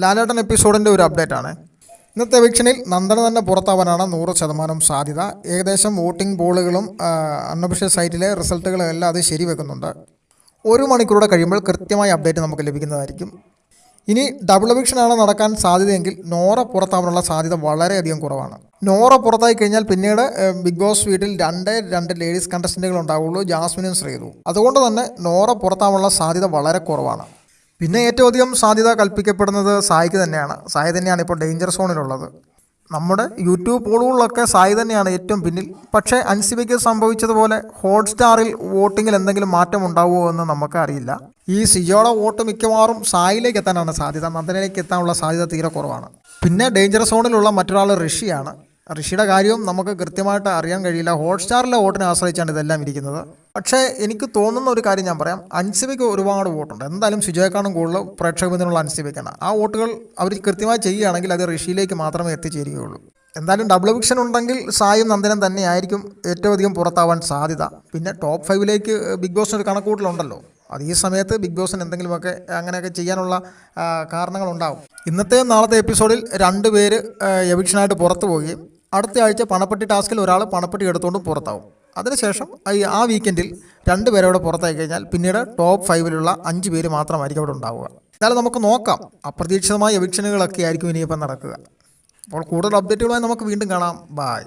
ലാലേട്ടൻ എപ്പിസോഡിന്റെ ഒരു അപ്ഡേറ്റ് ആണ്. ഇന്നത്തെ എവിക്ഷനിൽ നന്ദന തന്നെ പുറത്താവാനാണ് നൂറ് ശതമാനം സാധ്യത. ഏകദേശം വോട്ടിംഗ് പോളുകളും അൺഒഫീഷ്യൽ സൈറ്റിലെ റിസൾട്ടുകളും എല്ലാം അത് ശരിവെക്കുന്നുണ്ട്. ഒരു മണിക്കൂറോടെ കഴിയുമ്പോൾ കൃത്യമായ അപ്ഡേറ്റ് നമുക്ക് ലഭിക്കുന്നതായിരിക്കും. ഇനി ഡബിൾ എവിക്ഷനാണ് നടക്കാൻ സാധ്യതയെങ്കിൽ നോറ പുറത്താവാനുള്ള സാധ്യത വളരെയധികം കുറവാണ്. നോറ പുറത്തായി കഴിഞ്ഞാൽ പിന്നീട് ബിഗ് ബോസ് വീട്ടിൽ രണ്ടേ രണ്ട് ലേഡീസ് കണ്ടസ്റ്റന്റുകൾ ഉണ്ടാവുള്ളൂ ജാസ്മിനും ശ്രീതു. അതുകൊണ്ട് തന്നെ നോറ പുറത്താവാനുള്ള സാധ്യത വളരെ കുറവാണ്. പിന്നെ ഏറ്റവും അധികം സാധ്യത കൽപ്പിക്കപ്പെടുന്നത് സായിക്ക് തന്നെയാണ്. സായി തന്നെയാണ് ഇപ്പോൾ ഡേഞ്ചർ സോണിലുള്ളത് നമ്മുടെ യൂട്യൂബ് പോളുകളിലൊക്കെ സായി തന്നെയാണ് ഏറ്റവും പിന്നിൽ. പക്ഷേ അൻസിബയ്ക്ക് സംഭവിച്ചതുപോലെ ഹോട്ട്സ്റ്റാറിൽ വോട്ടിങ്ങിൽ എന്തെങ്കിലും മാറ്റം ഉണ്ടാവുമോ എന്ന് നമുക്കറിയില്ല ഈ സിജോയുടെ വോട്ട് മിക്കവാറും സായിലേക്ക് എത്താനാണ് സാധ്യത. നന്ദനയിലേക്ക് എത്താനുള്ള സാധ്യത തീരെ കുറവാണ്. പിന്നെ ഡേഞ്ചർ സോണിലുള്ള മറ്റൊരാൾ ഋഷിയാണ്. ഋഷിയുടെ കാര്യവും നമുക്ക് കൃത്യമായിട്ട് അറിയാൻ കഴിയില്ല. ഹോട്ട്സ്റ്റാറിലെ വോട്ടിനെ ആശ്രയിച്ചാണ് ഇതെല്ലാം ഇരിക്കുന്നത്. പക്ഷേ എനിക്ക് തോന്നുന്ന ഒരു കാര്യം ഞാൻ പറയാം. അൻസിബയ്ക്ക് ഒരുപാട് വോട്ടുണ്ട്. എന്തായാലും ശുചിയേക്കാളും കൂടുതൽ പ്രേക്ഷക ബന്ധമുള്ള അൻസിബയ്ക്കാണ്. ആ വോട്ടുകൾ അവർ കൃത്യമായി ചെയ്യുകയാണെങ്കിൽ അത് ഋഷിയിലേക്ക് മാത്രമേ എത്തിച്ചേരുകയുള്ളൂ. എന്തായാലും ഡബിൾ വിക്ഷൻ ഉണ്ടെങ്കിൽ സായും നന്ദനം തന്നെയായിരിക്കും ഏറ്റവും അധികം പുറത്താവാൻ സാധ്യത. പിന്നെ ടോപ്പ് ഫൈവിലേക്ക് ബിഗ് ബോസിന് ഒരു കണക്കൂട്ടലുണ്ടല്ലോ. അത് ഈ സമയത്ത് ബിഗ് ബോസിന് എന്തെങ്കിലുമൊക്കെ അങ്ങനെയൊക്കെ ചെയ്യാനുള്ള കാരണങ്ങളുണ്ടാവും. ഇന്നത്തെയും നാളത്തെ എപ്പിസോഡിൽ രണ്ട് പേര് എവിക്ഷനായിട്ട് പുറത്തു പോവുകയും അടുത്ത ആഴ്ച പണപ്പെട്ടി ടാസ്കിൽ ഒരാൾ പണപ്പെട്ടി എടുത്തുകൊണ്ട് പുറത്താവും. അതിനുശേഷം ആ വീക്കെൻഡിൽ രണ്ട് പേരെ അവിടെ പുറത്തായി കഴിഞ്ഞാൽ പിന്നീട് ടോപ്പ് ഫൈവിലുള്ള അഞ്ച് പേര് മാത്രമായിരിക്കും അവിടെ ഉണ്ടാവുക. എന്നാലും നമുക്ക് നോക്കാം. അപ്രതീക്ഷിതമായ എവിക്ഷനുകളൊക്കെ ആയിരിക്കും ഇനിയിപ്പം നടക്കുക. അപ്പോൾ കൂടുതൽ അപ്ഡേറ്റുകളുമായി നമുക്ക് വീണ്ടും കാണാം. ബായ്